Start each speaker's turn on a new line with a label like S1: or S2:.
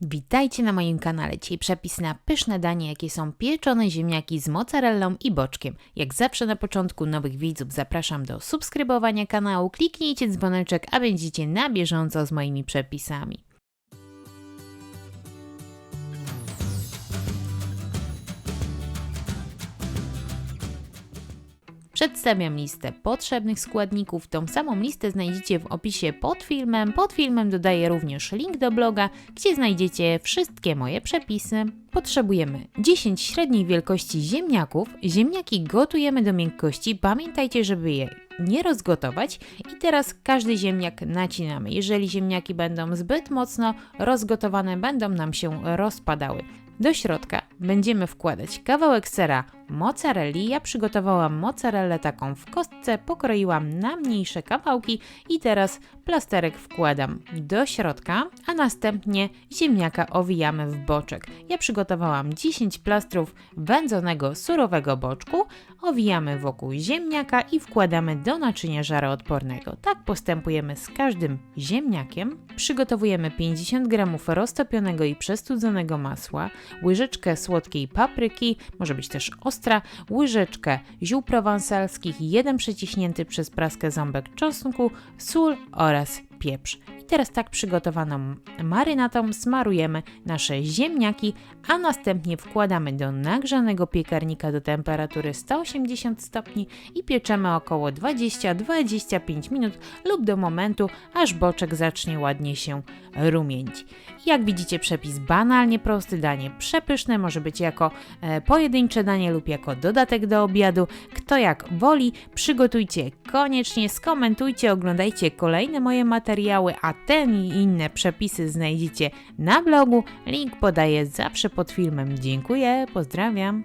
S1: Witajcie na moim kanale. Dzisiaj przepis na pyszne danie, jakie są pieczone ziemniaki z mozzarellą i boczkiem. Jak zawsze na początku nowych widzów zapraszam do subskrybowania kanału, kliknijcie dzwoneczek, a będziecie na bieżąco z moimi przepisami. Przedstawiam listę potrzebnych składników. Tą samą listę znajdziecie w opisie pod filmem. Pod filmem dodaję również link do bloga, gdzie znajdziecie wszystkie moje przepisy. Potrzebujemy 10 średniej wielkości ziemniaków. Ziemniaki gotujemy do miękkości. Pamiętajcie, żeby je nie rozgotować. I teraz każdy ziemniak nacinamy. Jeżeli ziemniaki będą zbyt mocno rozgotowane, będą nam się rozpadały. Do środka będziemy wkładać kawałek sera mozzarelli. Ja przygotowałam mozzarellę taką w kostce, pokroiłam na mniejsze kawałki i teraz plasterek wkładam do środka, a następnie ziemniaka owijamy w boczek. Ja przygotowałam 10 plastrów wędzonego surowego boczku, owijamy wokół ziemniaka i wkładamy do naczynia żaroodpornego. Tak postępujemy z każdym ziemniakiem. Przygotowujemy 50 g roztopionego i przestudzonego masła, łyżeczkę słodkiej papryki, może być też łyżeczkę ziół prowansalskich, jeden przeciśnięty przez praskę ząbek czosnku, sól oraz pieprz. I teraz tak przygotowaną marynatą smarujemy nasze ziemniaki, a następnie wkładamy do nagrzanego piekarnika do temperatury 180 stopni i pieczemy około 20-25 minut lub do momentu, aż boczek zacznie ładnie się rumienić. Jak widzicie przepis banalnie prosty, danie przepyszne, może być jako e, pojedyncze danie lub jako dodatek do obiadu. Kto jak woli, przygotujcie koniecznie, skomentujcie, oglądajcie kolejne moje materiały, a ten i inne przepisy znajdziecie na blogu. Link podaję zawsze pod filmem. Dziękuję, pozdrawiam.